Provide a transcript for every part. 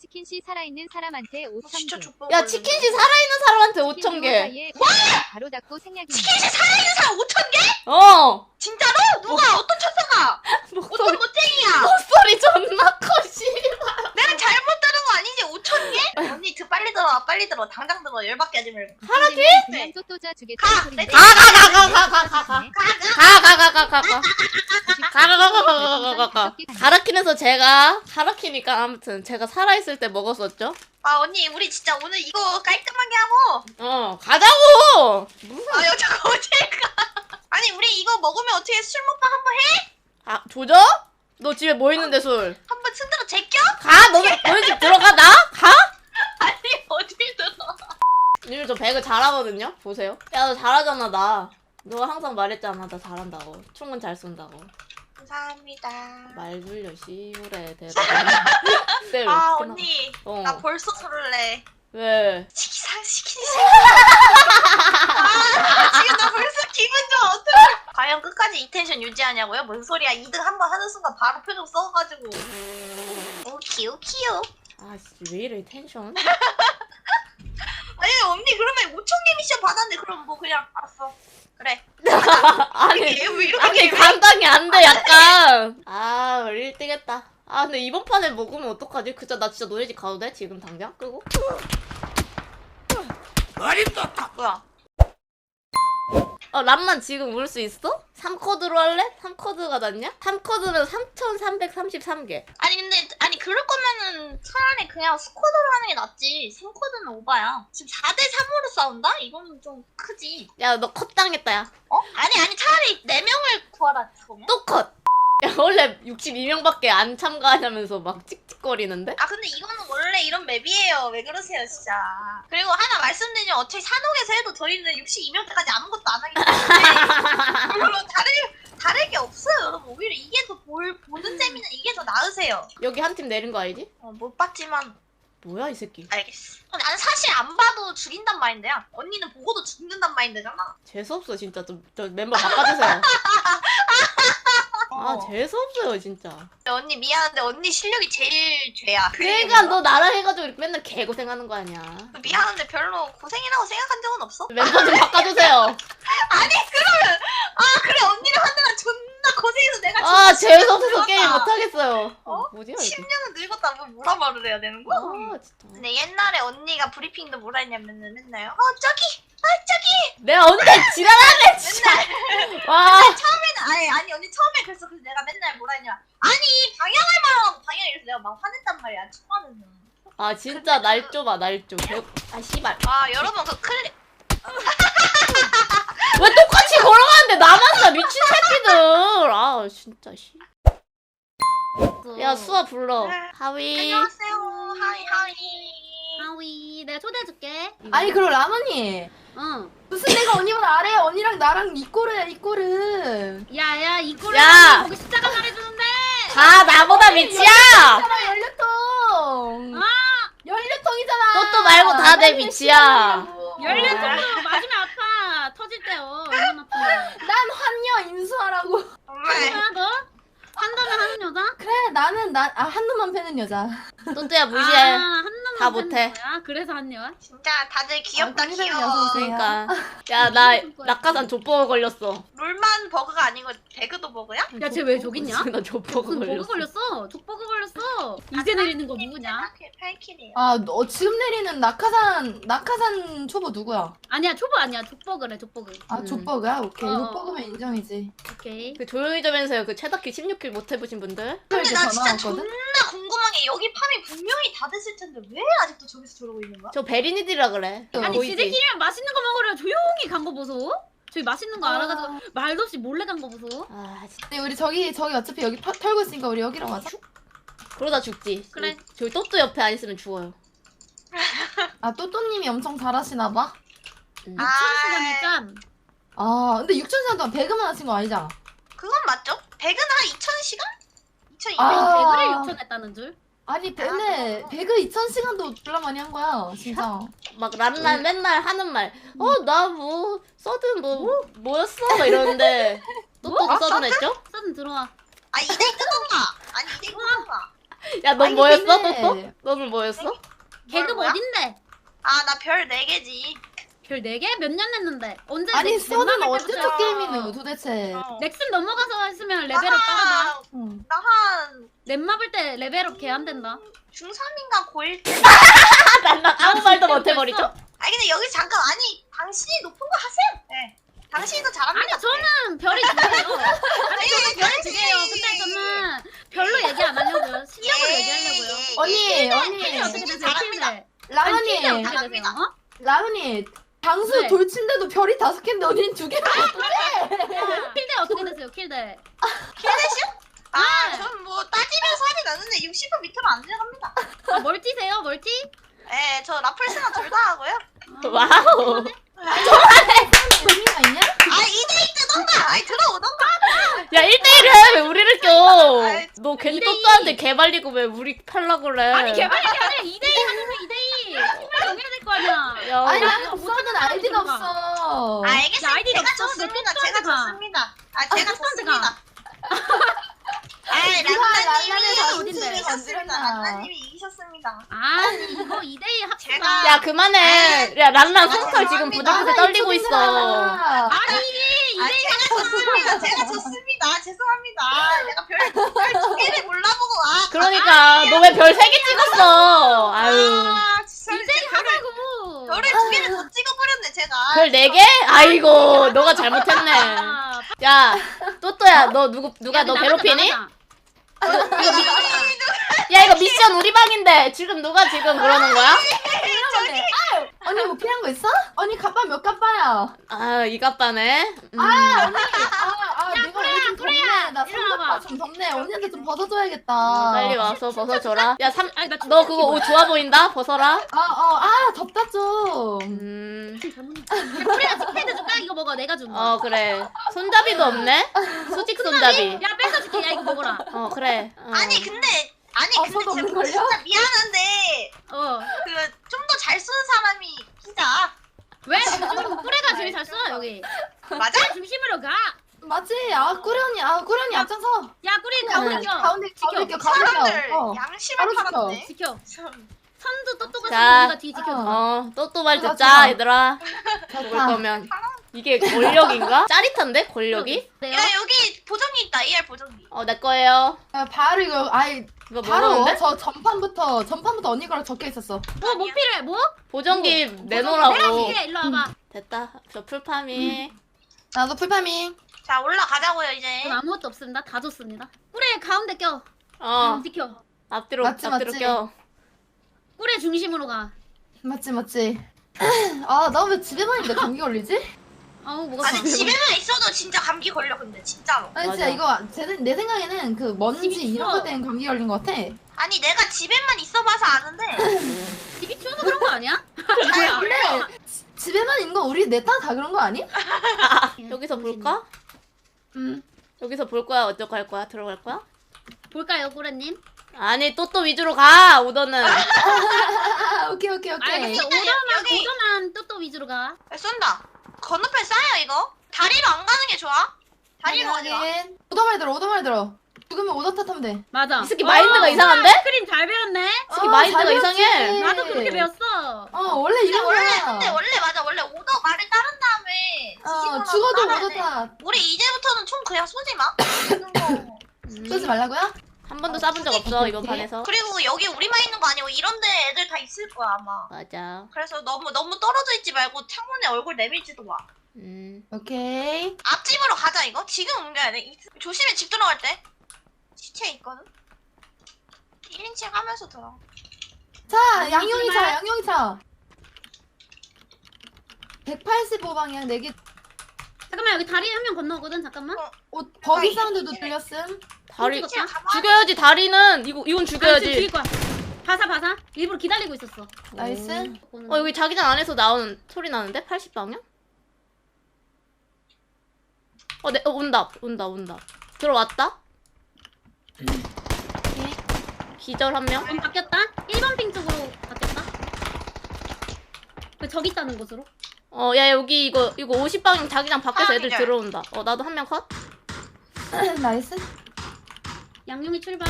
치킨씨 살아있는 사람한테 5천 진짜 개. 야 치킨시 살아있는 사람한테 5천 개. 사이에 바로 닫고 생략입니다. 치킨시 살아있는 사람 5천 개? 어. 진짜로? 누가 어떤 천사가? 목소리 어떤 멋쟁이야? 목소리 존나 커 씨발. 내가 잘못 들은 거 아니지? 5천 개? 언니 드 빨리 들어 빨리 들어 당장 들어 열받게 하지 말고 하라기? 그냥 또또자 주겠다는 가! 소리인데. 가, 가, 가, 가, 가, 가, 가. 네. 가가 가 가 가 가. 가가가가가가가. 가라킨에서 제가 가라키니까 아무튼 제가 살아있을 때 먹었었죠. 아 언니 우리 진짜 오늘 이거 깔끔하게 하고 어 가자고. 무슨 아 여자가 어딜 가 아니 우리 이거 먹으면 어떻게 술 먹방 한번 해? 아 조져? 너 집에 뭐 있는데 술? 한번 순대로 제껴? 가? 너네 너네 집 들어가 나? 가? 아니 어딜 들어 님저 배그 잘하거든요. 보세요. 야 너 잘하잖아 나. 너가 항상 말했잖아 나 잘한다고. 총은 잘 쏜다고. 감사합니다 말 돌려 씨부래 대박. 네, 아. 언니 어. 나 벌써 내 왜? 시키사 시키니 아 지금 나 벌써 기분 좋아 어떡해 과연 끝까지 이 텐션 유지하냐고요? 뭔 소리야 2등 한번 하는 순간 바로 표정 써가지고 오키요 키요 아씨 왜 이래 텐션? 아니 언니 그러면 5천 개 미션 받았는데 그럼 뭐 그냥 알았어 그래 아니 이게 왜 이렇게 아니 감당이 안 돼 약간. 아 1등 했다. 아 근데 이번 판에 먹으면 어떡하지? 그자 나 진짜 너네 집 가도 돼? 지금 당장 끄고? 뭐야 어 람만 지금 올수 있어? 3코드로 할래? 3코드가 낫냐? 3코드는 3333개. 아니 근데 아니 그럴 거면은 차라리 그냥 스쿼드로 하는 게 낫지 3코드는 오바야 지금 4대 3으로 싸운다? 이거는 좀 크지 야 너 컷 당했다 야. 어? 아니 아니 차라리 4명을 구하라 그러면 또 컷. 야 원래 62명밖에 안 참가하냐면서 막 찍찍거리는데? 아 근데 이거는 원래 이런 맵이에요. 왜 그러세요 진짜. 그리고 하나 말씀드리면 어차피 산옥에서 해도 저희는 62명 때까지 아무것도 안 하기 때문에 별로 다를, 다를 게 없어요 여러분. 오히려 이게 더 볼, 보는 재미는 이게 더 나으세요. 여기 한 팀 내린 거 알지? 어, 못 봤지만. 뭐야 이 새끼. 알겠어. 어, 나는 사실 안 봐도 죽인단 마인드야. 언니는 보고도 죽는단 마인드잖아. 재수없어 진짜. 좀 저 멤버 바꿔주세요. 아 어. 재수없어요 진짜. 근데 언니 미안한데 언니 실력이 제일 죄야 그러니까 너 나랑 해가지고 이렇게 맨날 개고생하는 거 아니야. 미안한데 별로 고생이라고 생각한 적은 없어 멤버 좀 바꿔주세요. 아니 그러면 아 그래 언니를 하느라 존나 고생해서 내가 아 진짜 재수없어서 늙었다. 게임 못하겠어요. 어? 뭐지 이게? 10년은 늙었다 뭐 뭐라 말을 해야 되는 거야? 아 진짜. 근데 옛날에 언니가 브리핑도 뭐라 했냐면은 맨날 어 저기 아 저기 내가 언제 지랄하네 진짜. 와. 아니 아니 언니 처음에 그래서 그래서 내가 맨날 뭐라 했냐 아니 방향을 말하고 방향 이래서 내가 막 화냈단 말이야 초반에는 아 진짜 날 좁아 날 좁. 개- 아 씨발. 아 여러분 그 클릭 왜 똑같이 걸어가는데 나만 나 미친 새끼들. 아 진짜 씨. 야 수아 불러. 네. 하위. 안녕하세요 하이 하이 하위 내가 초대해줄게 아니 그럼 라마니 응 무슨 내가 언니보다 아래 언니랑 나랑 이꼬르야 이꼬르 야야 이 꼴을 야! 거기 숫자가 말해주는데 다 나보다 밑이야. 잖아 연료통 아! 연료통이잖아 또또 말고 다내 밑이야. 열렸으면 맞으면 아파 터질 때요 얼마나 아픈데 난 환녀 인수하라고 하나 더? 한다면 하는 여자? 그래 나는 난아한 놈만 패는 여자 또또야 무시해. 아, 다 못해. 거야? 그래서 한 여자? 진짜 다들 귀엽다 아, 귀여워 오세요. 그러니까 야 나 낙하산 족보가 걸렸어. 룰만 버그가 아니고 배그도 버그야? 야, 쟤왜 저기 있냐? 나 족보가 무슨 버그 걸렸어. 걸렸어 족버그 걸렸어 이제 내리는 거 누구냐? 8킬이에요 아 너 지금 내리는 낙하산 낙하산 초보 누구야 아니야 초보 아니야 족버그래 족버그 아 음. 족버그야 오케이 어, 족버그면 인정이지 오케이 그 조용히 좀 해주세요. 그 최다키 16킬 못 해보신 분들. 근데 나 진짜 존나 궁금한 게 여기 팜이 분명히 다 됐을 텐데 왜 아직도 저기서 저러고 있는 거야? 저 베리니들이라 그래. 아니, 보이지? 지들끼리만 맛있는 거 먹으려 조용히 간 거 보소 저기 맛있는 거 아. 알아가지고 말도 없이 몰래 간 거 보소 아 진짜 근데 우리 저기 저기 어차피 여기 파, 털고 있으니까 우리 여기로 가자 그러다 죽지. 그래. 저기 또또 옆에 안 있으면 죽어요. 아 또또님이 엄청 잘하시나 봐 음. 아. 6,000시간이니까 아 근데 6천 시간 동안 배그만 하신 거 아니잖아 그건 맞죠? 배그는 한 2000시간? 2200? 아. 배그를 6천 했다는 줄? 아니 근데 배그 2천 시간도 졸라 많이 한 거야 진짜 막 람날 맨날 하는 말. 어 나 뭐 서든 뭐 뭐였어? 막 이러는데 또또 뭐? 서든 했죠? 서든 들어와 아 이대 끊어봐 아니 이대 끊어봐 야, 넌 아니, 뭐였어? 근데- 또또? 너는 뭐였어? 뭐야? 어딘데? 아나 별 4개지 별 4개? 몇년 냈는데? 언제 아니 넥- 수원은 넷마블 언제적 때부터- 게임이노 도대체. 어. 넥슨 넘어가서 했으면 레벨업 빠르다. 응. 나한 넷마블 때 레벨업 개 안 된다. 중3인가 고1 때. 난, 난 아무 말도 못 해버리죠? 아니 근데 여기 잠깐 아니 당신이 높은 거 하세요. 네. 당신이 더 잘합니다. 아니 저는 별이 두 개예요. 아니 저는 별이 두 개예요. 근데 저는 별로 얘기 안 하려고요. 실력으로 얘기하려고요. 언니 언니. 킬이 어떻게 되세요? 아니 킬이 라은이? 잘합니다. 어? 라은이 방수 네. 돌친데도 별이 다섯 개인데 언니는 두 개만 킬대 어떻게 되세요 킬대 아, 네. 전 뭐 따지면서 하진 않는데 60분 밑으로 안 들어갑니다. 아, 멀티세요 멀티? 예, 저 라플스나 둘 다 하고요. 와우. 의미가 있냐? 아, 이대이 뜨던가! 아이, 들어오던가! 야, 1대1을 해! 왜 우리를 껴? 아이, 너 괜히 이대 이. 또또한테 개발리고 왜 우리 팔라 그래? 아니 개발이 아니라 2대2 하면 2대2 팀을 정해야 될 거 아니야 야, 아니 나 나는 아이디가 사람들인가? 없어 아, 알겠습니다. 아이디가 제가 없어? 졌습니다. 너 제가. 졌습니다. 아, 제가. 졌습니다. 아이, 자존심을 이기셨습니다. 란나님이 이기셨습니다. 아니 이거 2대2 합시다 제가- 야, 그만해. 야, 란란 아, 손털 지금. 부들부들 떨리고 있어. 아, 아니 아, 제가 졌습니다. 제가 졌습니다. 죄송합니다. 내가 별, 별두 개를 몰라보고, 아, 그러니까 너 왜 별 세 개 찍었어? 아유. 아, 진짜 2대2 별을, 하자고 별을 두 개를 더 별네 개? 아이고, 너가 잘못했네. 아, 야, 또또야, 너 누구 누가 야, 너 괴롭히니? 야, 이거 미션 우리 방인데 지금 누가 지금 그러는 거야? 언니 뭐 필요한 거 있어? 언니 갑바 몇 갑바야? 아, 이 갑바네. 음. 아 언니 아 아 내가 꾸레야, 오늘 좀 꾸레야. 덥네 나와 봐. 삼갑바 좀 덥네 언니한테 좀 벗어줘야겠다 어, 빨리 와서 벗어줘라. 야, 삼, 아니, 나 너 그거 옷 좋아 보인다? 벗어라. 아어아 덥다 좀 음, 그래 치패드 줄까? 이거 먹어 내가 준 거. 어 그래. 손잡이도 없네. 수직 손잡이. 야 뺏어줄게 야 이거 먹어라. 어 그래. 어. 아니, 근데, 아니, 어, 근데 제가 없는걸요? 진짜 미안한데, 어. 그 좀 더잘쏜 사람이 끼자. 왜? 요즘 꾸레가 제일 잘 써 여기. 맞아? 중심으로 가. 맞지? 아 언니 아 언니 앞장서 야 꾸레 가운데 응. 껴. 가운데 가운데 껴 가운데 사람들 껴 어. 양심을 바로 지켜. 팔았네. 지켜. 참. 선두 똑똑한 자. 선두가 뒤 지켜. 어, 또또말 좋아, 듣자. 얘들아. 좋다 거면. 이게 권력인가? 짜릿한데, 권력이? 야, 여기 보정기 있다. ER 보정기. 어, 내 거예요. 아, 바로 이거 아이 이거 바로 뭐라는데? 저 전판부터 전판부터 언니 거랑 적혀 있었어 뭐 뭐 필요해? 뭐? 보정기 내가 내놓으라고. 줄게. 일로 와봐. 됐다. 저 풀파미. 나도 풀파밍 자, 올라가자고요, 이제. 전 아무것도 없습니다. 다 줬습니다. 꾸레 가운데 껴. 어, 응, 지켜. 앞뒤로, 맞지, 앞뒤로 맞지. 껴. 꾸레 중심으로 가. 맞지 맞지 아 나 왜 집에만 있는데 감기 걸리지? 아우 뭐가 아니, 집에만 있어도 진짜 감기 걸려, 근데. 진짜로. 아니 맞아. 진짜 이거 제, 내 생각에는 그 먼지 이런 추워. 것 때문에 감기 걸린 것 같아 아니, 내가 집에만 있어봐서 아는데. 집이 추워서 그런 거 아니야? 잘 근데 지- 집에만 있는 거 우리 넷다 다 그런 거 아니? 여기서 볼까? 음 여기서 볼 거야? 어떡할 거야? 들어갈 거야? 볼까요, 꾸레님? 아니, 또 또 위주로 가, 오더는. 아, 오케이 오케이 오케이 알겠어. 일단 오더만 여기- 오더만 또또 위주로 가. 야, 쏜다. 건너편 싸요, 이거? 다리로 안 가는 게 좋아? 다리로 가지 마. 확인 오더말 들어 오더말 들어 죽으면 오더 탓하면 돼 맞아. 이 새끼 마인드가 이상한데? 스크린 잘 배웠네. 새끼 어, 마인드가 잘 이상해. 배웠지. 나도 그렇게 배웠어. 어 원래 근데 이런 원래, 거야 근데 원래 맞아. 원래 오더 말을 따른 다음에. 어 뒤집어놔서 죽어도. 탓 우리 이제부터는 총 그냥 쏘지 마. 음, 쏘지 말라고요? 한 번도 쏴본 적 없어, 이번. 판에서. 그리고 여기 우리만 있는 거 아니고 이런데 애들 다 있을 거야 아마. 맞아. 그래서 너무 너무 떨어져 있지 말고 창문에 얼굴 내밀지도 마. 음. 오케이 앞집으로 가자 이거. 지금 옮겨야 돼. 이- 조심해 집 들어갈 때. 시체 있거든. 1인칭 하면서 들어. 자 양용이 차 양용이 차 185 방향 4개 잠깐만 여기 다리 한 명 건너거든. 잠깐만. 오, 버기 아, 사운드도 들렸음 다리, 죽여야지, 다리는. 이거, 이건 죽여야지. 죽일 거야. 바사 바사. 일부러 기다리고 있었어. 나이스 어, 여기 자기장 안에서 나오는 소리 나는데? 80 방향? 어, 네, 어, 온다, 온다, 온다. 들어왔다? 기절 한 명? 좀 바뀌었다. 1번 핑 쪽으로 바뀌었다. 그 저기 있다는 곳으로. 어, 야, 여기 이거, 이거 50방향 자기장 밖에서 아, 애들 기절. 들어온다. 어, 나도 한 명 컷? 나이스 양용이 출발.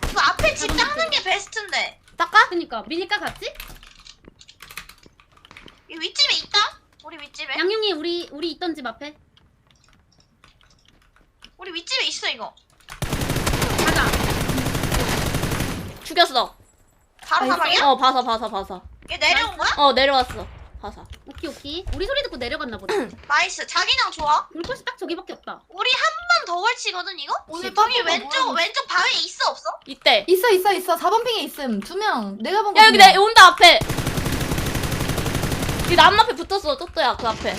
그 앞에 집 닦는 게 베스트인데. 닦아? 그니까 밀릴까 같이? 이 윗집에 있다? 우리 윗집에? 양용이 우리 우리 있던 집 앞에 우리 윗집에 있어 이거. 가자. 죽였어. 바로 아, 가방이야? 어 봐서 봐서 봐서. 얘 내려온 거야? 어 내려왔어. 봐서. 오케이 오케이. 우리 소리 듣고 내려갔나 보다. 나이스. 자기장 좋아. 불꽃이 딱 저기밖에 없다. 우리 한 번 더 걸치거든 이거? 오늘 저기 빠꾸가 왼쪽? 왼쪽 바위에 있어 없어? 이때. 있어 있어 있어 4번 핑에 있음 두 명 내가 본거 야 여기 내 온다 앞에. 이 나무 앞에 붙었어. 또또야 그 앞에.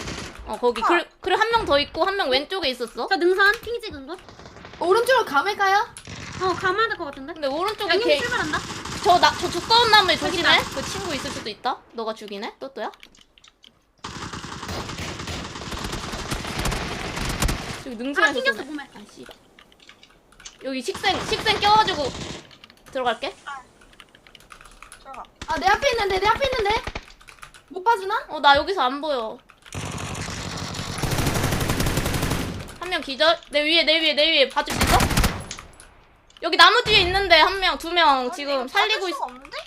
어 거기. 그래 그래 한명 더 있고 한 명 왼쪽에 있었어. 저 능선 핑 찍은 거? 오른쪽으로 감을까요? 어 가면 될것 같은데. 근데 오른쪽에 양용이 걔. 출발한다. 저나 저 두꺼운 나무에 조심해. 저기다. 그 친구 있을 수도 있다. 너가 죽이네. 또또야. 저기 아 능선에서 튕겼어 쏘네. 몸에. 아 씨발. 여기 식생 식생 껴가지고 들어갈게. 들어가. 아 내 앞에 있는데 내 앞에 있는데 못 봐주나? 어 나 여기서 안 보여. 한 명 기절. 내 위에 내 위에 내 위에 봐줄 수 있어? 여기 나무 뒤에 있는데 한 명 두 명 지금 살리고 있어. 없는데?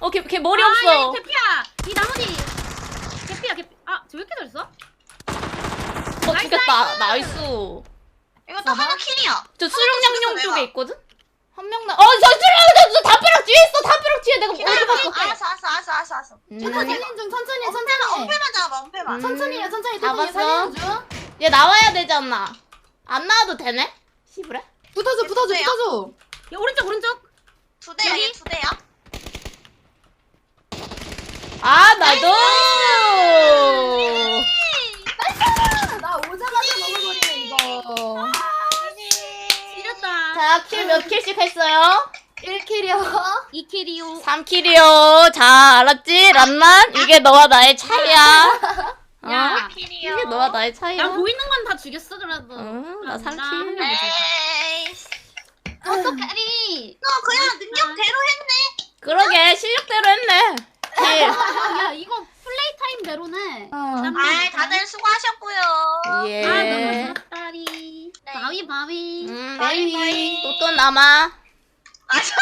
어 걔 걔 머리 아, 야, 없어. 이 개피야. 이 나무 뒤. 개피야 개피. 아저 왜 이렇게 잘 써? 어 나이스, 죽였다. 나이스. 이거 또 하나 킬이야. 저 죽였어, 쪽에 내가. 있거든? 한 명 나. 어 저 수룡양 저 담벼락 뒤에 있어. 담벼락 뒤에 내가. 어디 갔어? 알았어 알았어 알았어 알았어 알았어. 음. 천천히 중 천천히 천천히 해 엄폐만 잡아 엄폐만. 음. 천천히 해 천천히 잡았어. 천천히 살리는 중 얘 나와야 되잖아. 안 나와도 되네? 씨부래? 붙어줘 붙어줘 예쁘세요? 붙어줘 야 오른쪽 오른쪽. 두 대야 여기? 얘두 대야. 아 나도. 나 오자마자 먹어버리네 이거 지렸다. 자, 킬 몇 킬씩 했어요? 1킬이요 이 킬이요. 3킬이요. 자, 알았지? 란란? 이게 너와 나의 차이야. 어? 야. 킬이요. 이게 너와 나의 차이야. 나 보이는 건 다 죽였어 그래도. 응, 나 아, 3킬. 나- 에이. 어떡하니? 너 그냥 능력대로 했네. 그러게, 실력대로 했네. 킬. 야 이거 플레이 타임대로네. 어. 아 다들 수고하셨고요. 예. 아 너무 좋다리. 네. 바위 바위. 음, 바이 바이. 또또 남아. 아 저.